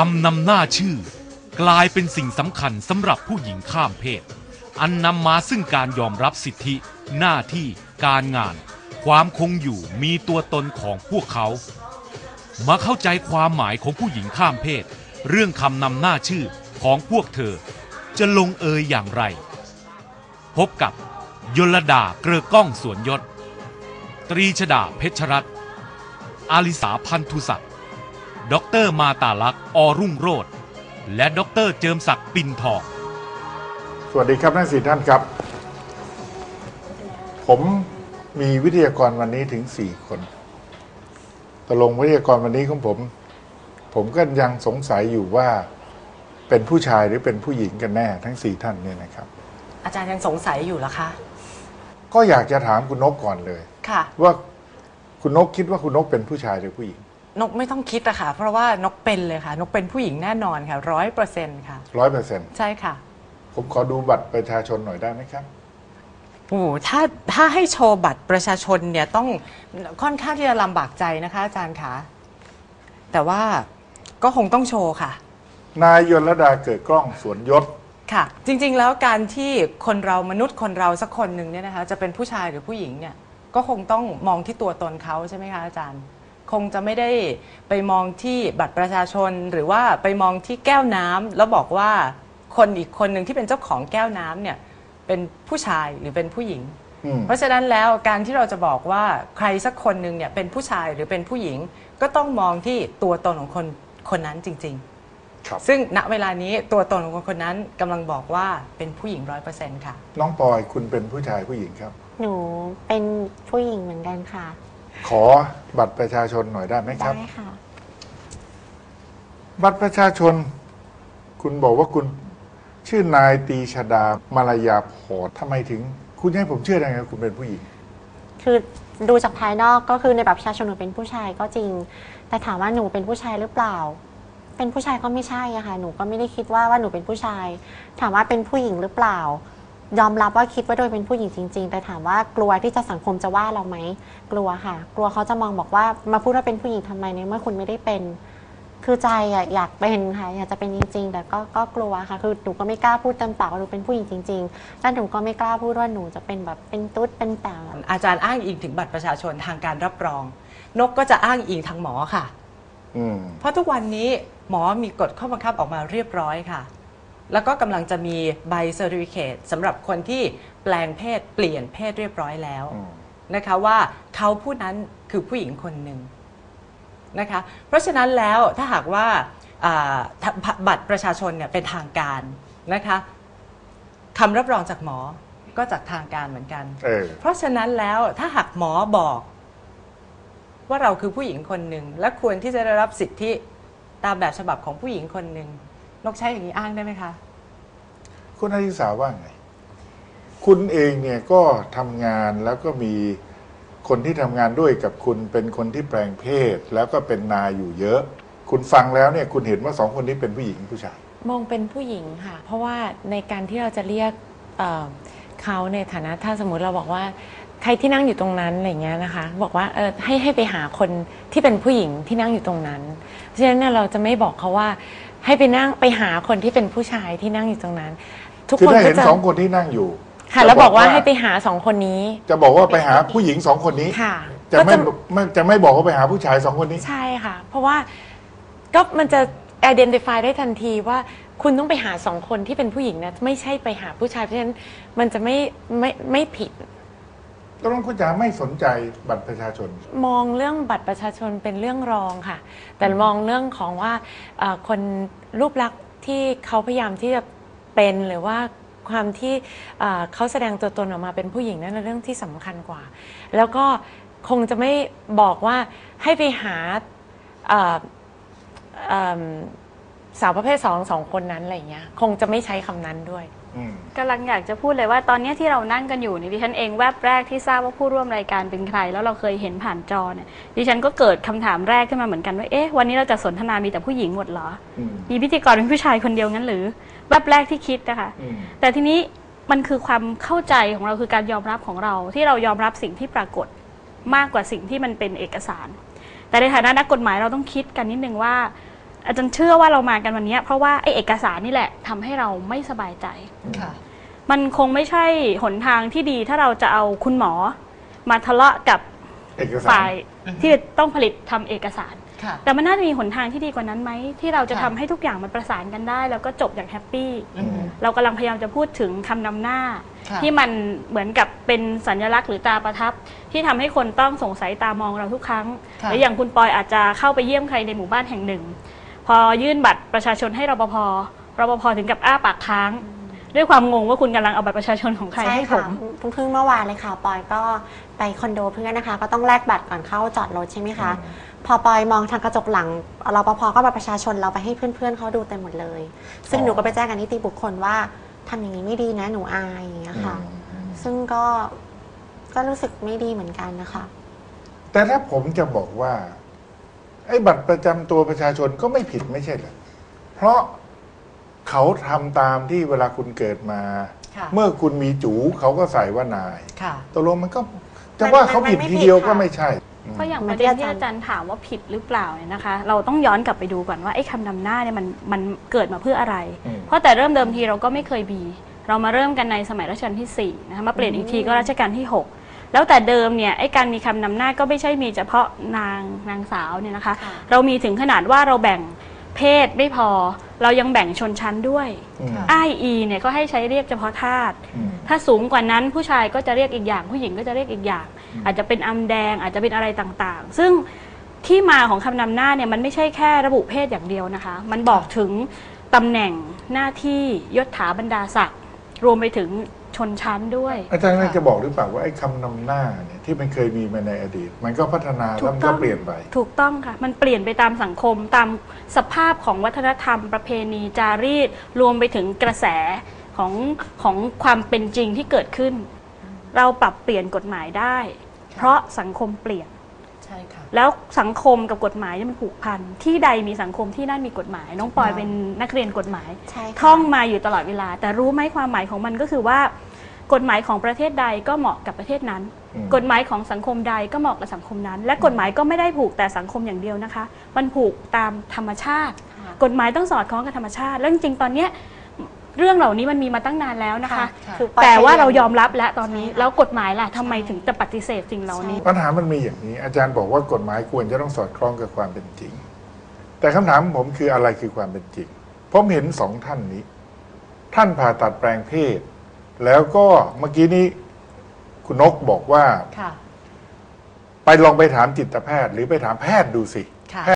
คำนำหน้าชื่อ กลายเป็นสิ่งสำคัญสำหรับผู้หญิงข้ามเพศ อันนำมาซึ่งการยอมรับสิทธิ หน้าที่การงาน ความคงอยู่มีตัวตนของพวกเขา มาเข้าใจความหมายของผู้หญิงข้ามเพศ เรื่องคำนำหน้าชื่อของพวกเธอ จะลงเอยอย่างไร พบกับยลดาเกลือก้องสวนยศ ตรีชดาเพชรรัตน์อาลิสาพันธุศักดิ ด็อกเตอร์มาตาลักษณ์อรุ่งโรธและด็อกเตอร์เจิมศักดิ์ปินทอง สวัสดีครับทั้งสี่ท่านครับ ผมมีวิทยากรวันนี้ถึงสี่คนตกลงวิทยากรวันนี้ของผม ผมก็ยังสงสัยอยู่ว่าเป็นผู้ชายหรือเป็นผู้หญิงกันแน่ทั้งสี่ท่านเนี่ยนะครับ อาจารย์ยังสงสัยอยู่เหรอคะ ก็อยากจะถามคุณนกก่อนเลย ค่ะ ว่าคุณนกคิดว่าคุณนกเป็นผู้ชายหรือผู้หญิง นกไม่ต้องคิดอะค่ะ เพราะว่านกเป็นเลยค่ะ นกเป็นผู้หญิงแน่นอนค่ะร้อยเปอร์เซ็นต์ค่ะ ร้อยเปอร์เซ็นต์ใช่ค่ะ ผมขอดูบัตรประชาชนหน่อยได้ไหมครับ โอ้โหถ้าถ้าให้โชว์บัตรประชาชนเนี่ยต้องค่อนข้างที่จะลำบากใจนะคะอาจารย์คะแต่ว่าก็คงต้องโชว์ค่ะ นายยลดาเกิดกล้องสวนยศ ค่ะ จริงๆแล้วการที่คนเรามนุษย์คนเราสักคนหนึ่งเนี่ยนะคะจะเป็นผู้ชายหรือผู้หญิงเนี่ยก็คงต้องมองที่ตัวตนเขาใช่ไหมคะอาจารย์ คงจะไม่ได้ไปมองที่บัตรประชาชน หรือว่าไปมองที่แก้วน้ำแล้วบอกว่าคนอีกคนหนึ่งที่เป็นเจ้าของแก้วน้ำเนี่ยเป็นผู้ชายหรือเป็นผู้หญิง อืม เพราะฉะนั้นแล้วการที่เราจะบอกว่าใครสักคนหนึ่งเนี่ยเป็นผู้ชายหรือเป็นผู้หญิง ก็ต้องมองที่ตัวตนของคนคนนั้นจริง ครับ ๆ ซึ่งณเวลานี้ตัวตนของคนคนนั้นกำลังบอกว่าเป็นผู้หญิงร้อยเปอร์เซ็นต์ค่ะ น้องปอยคุณเป็นผู้ชายผู้หญิงครับ หนูเป็นผู้หญิงเหมือนกันค่ะ ขอบัตรประชาชนหน่อยได้ไหมครับ ได้ค่ะ บัตรประชาชน คุณบอกว่าคุณชื่อนายตีชดามารยาพรทำไมถึง คุณให้ผมเชื่อได้ไงว่าคุณเป็นผู้หญิง คือดูจากภายนอกก็คือในบัตรประชาชนหนูเป็นผู้ชายก็จริง แต่ถามว่าหนูเป็นผู้ชายหรือเปล่า เป็นผู้ชายก็ไม่ใช่อะค่ะ หนูก็ไม่ได้คิดว่าว่าหนูเป็นผู้ชาย ถามว่าเป็นผู้หญิงหรือเปล่า ยอมรับว่าคิดว่าโดยเป็นผู้หญิงจริง ๆ แต่ถามว่ากลัวที่จะสังคมจะว่าเราไหมกลัวค่ะ กลัวเขาจะมองบอกว่ามาพูดว่าเป็นผู้หญิงทำไมในเมื่อคุณไม่ได้เป็น คือใจอะอยากเป็นค่ะอยากจะเป็นจริง ๆ แต่ก็ก็กลัวค่ะ คือหนูก็ไม่กล้าพูดเต็มปากว่าหนูเป็นผู้หญิงจริงๆแล้วหนูก็ไม่กล้าพูดว่าหนูจะเป็นแบบเป็นตุ๊ดเป็นแต่อาจารย์อ้างอิงถึงบัตรประชาชนทางการรับรอง นกก็จะอ้างอิงทางหมอค่ะอืมเพราะทุกวันนี้หมอมีกฎข้อบังคับออกมาเรียบร้อยค่ะ แล้วก็กำลังจะมีใบเซอร์ติฟิเคตสำหรับคนที่แปลงเพศเปลี่ยนเพศเรียบร้อยแล้วอืม นะคะว่าเขาผู้นั้นคือผู้หญิงคนหนึ่งนะคะเพราะฉะนั้นแล้วถ้าหากว่าอ่าบัตรประชาชนเนี่ยเป็นทางการนะคะคำรับรองจากหมอก็จากทางการเหมือนกัน เออ เพราะฉะนั้นแล้วถ้าหากหมอบอก ว่าเราคือผู้หญิงคนหนึ่งและควรที่จะได้รับสิทธิตามแบบฉบับของผู้หญิงคนหนึ่ง นกใช้อย่างนี้อ้างได้ไหมคะ คุณอาริสาว่าไง คุณเองเนี่ยก็ทำงานแล้วก็มีคนที่ทำงานด้วยกับคุณเป็นคนที่แปลงเพศ แล้วก็เป็นนายอยู่เยอะ คุณฟังแล้วเนี่ยคุณเห็นว่าสองคนนี้เป็นผู้หญิงผู้ชาย มองเป็นผู้หญิงค่ะ เพราะว่าในการที่เราจะเรียกเอ่อเขาในฐานะถ้าสมมุติเราบอกว่าใครที่นั่งอยู่ตรงนั้นอะไรเงี้ยนะคะ บอกว่าเออให้ให้ไปหาคนที่เป็นผู้หญิงที่นั่งอยู่ตรงนั้น เพราะฉะนั้นเนี่ยเราจะไม่บอกเขาว่า ให้ไปนั่งไปหาคนที่เป็นผู้ชายที่นั่งอยู่ตรงนั้น ทุกคือคนถ้าก็เห็นจะสองคนที่นั่งอยู่ค่ะจะแล้วบอกว่าให้ไปหาสองคนนี้จะบอกว่าไปหาผู้หญิงสองคนนี้ ค่ะจะก็ไม่ไม่จะไม่บอกว่าไปหาผู้ชายสองคนนี้ ใช่ค่ะ เพราะว่าก็มันจะ identify ได้ทันทีว่าคุณต้องไปหาสองคนที่เป็นผู้หญิงนะ ไม่ใช่ไปหาผู้ชายเพราะฉะนั้นมันจะไม่ไม่ไม่ผิด ก็ต้องคุณจ๋าไม่สนใจบัตรประชาชน มองเรื่องบัตรประชาชนเป็นเรื่องรองค่ะ แต่มองเรื่องของว่าเอ่อคนรูปลักษณ์ที่เขาพยายามที่จะเป็นหรือว่าความที่เอ่อเขาแสดงตัวตนออกมาเป็นผู้หญิงนั่นเป็นเรื่องที่สำคัญกว่า แล้วก็คงจะไม่บอกว่าให้ไปหาเอ่อเอิ่มสาวประเภทสองสองคนนั้นอะไรอย่างเงี้ยคงจะไม่ใช้คำนั้นด้วย กำลังอยากจะพูดเลยว่าตอนเนี้ยที่เรานั่งกันอยู่เนี่ยดิฉันเองแวบแรกที่ทราบว่าผู้ร่วมรายการเป็นใคร แล้วเราเคยเห็นผ่านจอเนี่ยดิฉันก็เกิดคำถามแรกขึ้นมาเหมือนกันว่าเอ๊ะวันนี้เราจะสนทนามีแต่ผู้หญิงหมดเหรออืมมีพิธีกรเป็นผู้ชายคนเดียวงั้นหรือแวบแรกที่คิดนะคะอืมแต่ทีนี้มันคือความเข้าใจของเราคือการยอมรับของเรา ที่เรายอมรับสิ่งที่ปรากฏมากกว่าสิ่งที่มันเป็นเอกสาร แต่ในฐานะนักกฎหมายเราต้องคิดกันนิดนึงว่า อาจารย์เชื่อว่าเรามากันวันเนี้ยเพราะว่าไอ้เอกสารนี่แหละทำให้เราไม่สบายใจค่ะมันคงไม่ใช่หนทางที่ดีถ้าเราจะเอาคุณหมอ มาทะเลาะกับเอกสารฝ่ายที่ต้องผลิตทำเอกสารค่ะแต่มันน่าจะมีหนทางที่ดีกว่านั้นไหม ที่เราจะค่ะทำให้ทุกอย่างมันประสานกันได้ แล้วก็จบอย่างแฮปปี้อืมเรากำลังพยายามจะพูดถึงคำนำหน้าค่ะที่มันเหมือนกับเป็นสัญลักษณ์หรือตาประทับ ที่ทำให้คนต้องสงสัยตามองเราทุกครั้งค่ะและอย่างคุณปอยอาจจะเข้าไปเยี่ยมใครในหมู่บ้านแห่งหนึ่ง พอยื่นบัตรประชาชนให้รปภรปภถึงกับอ้าปากค้าง ด้วยความงงว่าคุณกำลังเอาบัตรประชาชนของใครใช่ให้ผค่ะมเพิ่งเพิ่งเมื่อวานเลยค่ะปอยก็ไปคอนโดเพื่อนนะคะ ก็ต้องแลกบัตรก่อนเข้าจอดรถใช่ไหมคะพอปอยมองทางกระจกหลังรปภก็บัตรประชาชนเราไปให้เพื่อนๆเขาดูเต็มหมดเลย ซึ่งอ๋อหนูก็ไปแจ้งกับนิติบุคคลว่าทำอย่างนี้ไม่ดีนะหนูอายอย่างเงี้ยค่ะอืมซึ่งก็ก็รู้สึกไม่ดีเหมือนกันนะคะ แต่ถ้าผมจะบอกว่า ไอ้บัตรประจำตัวประชาชนก็ไม่ผิดไม่ใช่เหรอเพราะเขาทำตามที่เวลาคุณเกิดมา ค่ะ เมื่อคุณมีจูเขาก็ใส่ว่านาย ค่ะ ตกลงมันก็จะว่าเขาผิดมันไม่ทีเดียวผิดค่ะก็ไม่ใช่ เพราะอย่างเหปมือนระเด็นที่ที่อาจารย์อาจารย์ถามว่าผิดหรือเปล่าเนี่ยนะคะ เราต้องย้อนกลับไปดูก่อนว่าไอ้คำนำหน้าเนี่ยมันมันเกิดมาเพื่ออะไร อืม เพราะแต่เริ่มเดิมทีเราก็ไม่เคยมีเรามาเริ่มกันในสมัยรัชกาลที่4นะคะมาเปลี่ยนอีกทีก็รัชกาลที่6 แล้วแต่เดิมเนี่ยไอ้การมีคำนำหน้าก็ไม่ใช่มีเฉพาะนางนางสาวเนี่ยนะคะ ค่ะ เรามีถึงขนาดว่าเราแบ่งเพศไม่พอ เรายังแบ่งชนชั้นด้วยอืมค่ะ อ้ายอีเนี่ยก็ให้ใช้เรียกเฉพาะทาส อืม ถ้าสูงกว่านั้นผู้ชายก็จะเรียกอีกอย่าง ผู้หญิงก็จะเรียกอีกอย่างอาจจะเป็นอำแดงอาจจะเป็นอะไรต่างๆ ซึ่งที่มาของคำนำหน้าเนี่ยมันไม่ใช่แค่ระบุเพศอย่างเดียวนะคะ มันบอกถึงตำแหน่งหน้าที่ยศถาบรรดาศักดิ์รวมไปถึง ชนชั้นด้วย อาจารย์จะบอกหรือเปล่าว่าไอ้คำนำหน้าเนี่ยที่มันเคยมีมาในอดีต มันก็พัฒนาถูแล้วกมันต้ก็องเปลี่ยนไป ถูกต้องค่ะ มันเปลี่ยนไปตามสังคมตามสภาพของวัฒนธรรมประเพณีจารีต รวมไปถึงกระแสของของความเป็นจริงที่เกิดขึ้น เราปรับเปลี่ยนกฎหมายได้ เพราะสังคมเปลี่ยนใช่ค่ะแล้วสังคมกับกฎหมายเนี่ยมันผูกพันที่ใดมีสังคมที่นั่นมีกฎหมาย น้องปอยเป็นนักเรียนกฎหมายใช่ค่ะท่องมาอยู่ตลอดเวลา แต่รู้ไหมความหมายของมันก็คือว่า กฎหมายของประเทศใดก็เหมาะกับประเทศนั้น อืม กฎหมายของสังคมใดก็เหมาะกับสังคมนั้น และกฎหมายก็ไม่ได้ผูกแต่สังคมอย่างเดียวนะคะ มันผูกตามธรรมชาติ ค่ะ กฎหมายต้องสอดคล้องกับธรรมชาติแล้วจริงๆตอนเนี้ยเรื่องเหล่านี้มันมีมาตั้งนานแล้วนะคะ ค่ะคือปอยแต่ว่าพยยเรายอมรับแล้วตอนนี้ใช่ค่ะ แล้วกฎหมายล่ะทำไมถึงจะปฏิเสธสิ่งเหล่านี้ ปัญหามันมีอย่างนี้ อาจารย์บอกว่ากฎหมายควรจะต้องสอดคล้องกับความเป็นจริง แต่คำถามของผมคืออะไรคือความเป็นจริง ผมเห็นสองท่านนี้ ท่านผ่าตัดแปลงเพศ แล้วก็เมื่อกี้นี้คุณนกบอกว่า ค่ะ ไปลองไปถามจิตแพทย์ หรือไปถามแพทย์ดูสิค่ะ